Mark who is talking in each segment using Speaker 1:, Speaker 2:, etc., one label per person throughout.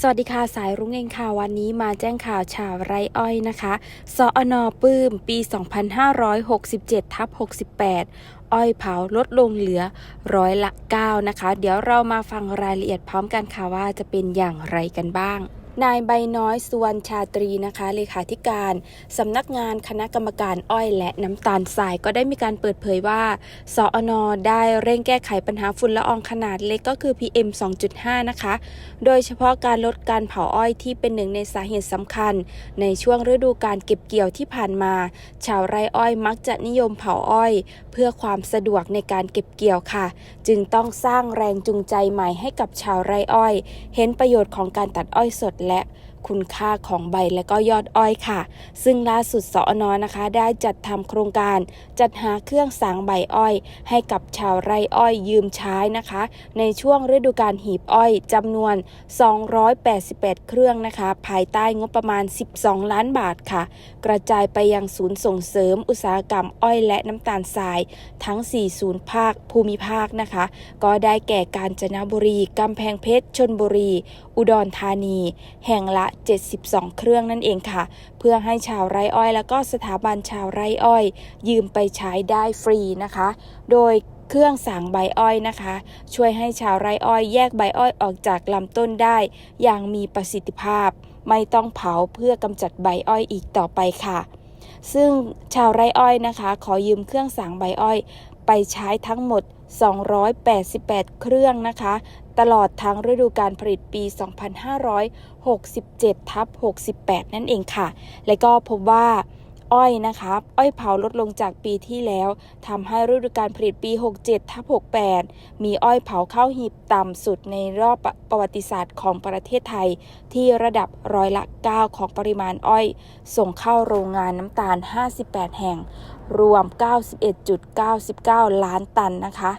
Speaker 1: สวัสดีค่ะ สายรุ้งเองค่ะ วันนี้มาแจ้งข่าวชาวไรอ้อยนะคะ สอนอปื้ม ปี 2567ทับ68 อ้อยเผาลดลงเหลือร้อยละ 9 นะคะ เดี๋ยวเรามาฟังรายละเอียดพร้อมกันค่ะว่าจะเป็นอย่างไรกันบ้าง นายใบน้อยสุวรรณชาตรีนะคะเลขาธิการสำนักงานคณะกรรมการอ้อยและน้ำตาลทรายก็ได้มีการเปิดเผยว่า สอนอได้เร่งแก้ไขปัญหาฝุ่นละอองขนาดเล็กก็คือ PM 2.5 นะคะ โดยเฉพาะการลดการเผาอ้อยที่เป็นหนึ่งในสาเหตุสำคัญ ในช่วงฤดูการเก็บเกี่ยวที่ผ่านมา ชาวไร่อ้อยมักจะนิยมเผาอ้อย เพื่อความสะดวกในการเก็บเกี่ยวค่ะ จึงต้องสร้างแรงจูงใจใหม่ให้กับชาวไร่อ้อย เห็นประโยชน์ของการตัดอ้อยสดและ คุณค่าของใบและก็ยอดอ้อยค่ะ ซึ่งล่าสุดสอนอนะคะ ได้จัดทำโครงการ จัดหาเครื่องสางใบอ้อย ให้กับชาวไร่อ้อยยืมใช้นะคะ ในช่วงฤดูการหีบอ้อยจำนวน 288 เครื่องนะคะ ภายใต้งบประมาณ 12 ล้านบาทค่ะ กระจายไปยังศูนย์ส่งเสริมอุตสาหกรรมอ้อยและน้ำตาลทรายทั้ง 4 ศูนย์ภาคภูมิภาคนะคะ ก็ได้แก่กาญจนบุรีกำแพงเพชรชนบุรี อุดรธานี แห่งละ72 เครื่องนั่นเองค่ะ เพื่อให้ชาวไร่อ้อย แล้วก็สถาบันชาวไร่อ้อย ยืมไปใช้ได้ฟรีนะคะ โดยเครื่องสางใบอ้อยนะคะ ช่วยให้ชาวไร่อ้อยแยกใบอ้อยออกจากลำต้นได้ อย่างมีประสิทธิภาพ ไม่ต้องเผาเพื่อกำจัดใบอ้อยอีกต่อไปค่ะซึ่งชาวไร่อ้อยนะคะ ขอยืมเครื่องสางใบอ้อย ไปใช้ทั้งหมด 288 เครื่องนะคะ ตลอดทั้งฤดูการผลิตปี 2567 ทับ 68 นั่นเองค่ะ และก็พบว่า อ้อยนะคะอ้อยเผาลดลงจากปีที่แล้วทำให้ฤดูการผลิตปี 67ทับ68 มีอ้อยเผาเข้าหีบต่ำสุดในรอบประวัติศาสตร์ของประเทศไทย ที่ระดับร้อยละ 9 ของปริมาณอ้อย ส่งเข้าโรงงานน้ำตาล 58 แห่ง รวม 91.99 ล้านตันนะคะ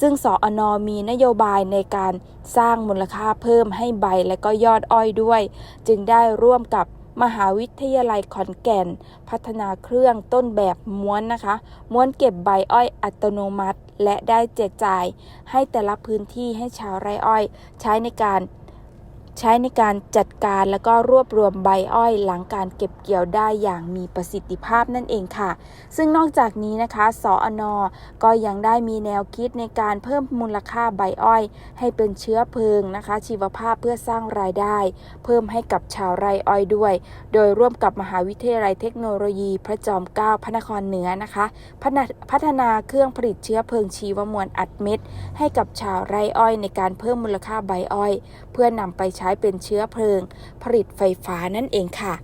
Speaker 1: ซึ่งสออนมีนโยบายในการสร้างมูลค่าเพิ่มให้ใบและก็ยอดอ้อยด้วย จึงได้ร่วมกับ มหาวิทยาลัยขอนแก่น พัฒนาเครื่องต้นแบบม้วนนะคะ ม้วนเก็บใบอ้อยอัตโนมัติ และได้แจกจ่าย ให้แต่ละพื้นที่ให้ชาวไร่อ้อย ใช้ในการ ใช้ในการจัดการแล้วก็รวบรวมใบอ้อยหลังการเก็บเกี่ยวได้อย่างมีประสิทธิภาพนั่นเองค่ะ ซึ่งนอกจากนี้นะคะสออนก็ยังได้มีแนวคิดในการเพิ่มมูลค่าใบอ้อย ให้เป็นเชื้อเพลิงนะคะ ชีวภาพเพื่อสร้างรายได้ เพิ่มให้กับชาวไร่อ้อยด้วย โดยร่วมกับมหาวิทยาลัยเทคโนโลยี พระจอมเกล้าพระนครเหนือนะคะพัฒนาพัฒนาเครื่องผลิตเชื้อเพลิงชีวมวลอัดเม็ดให้กับชาวไร่อ้อย ในการเพิ่มมูลค่าใบอ้อย เพื่อนำไปใช้ช้เป็นเชื้อเพลิง ผลิตไฟฟ้านั่นเองค่ะ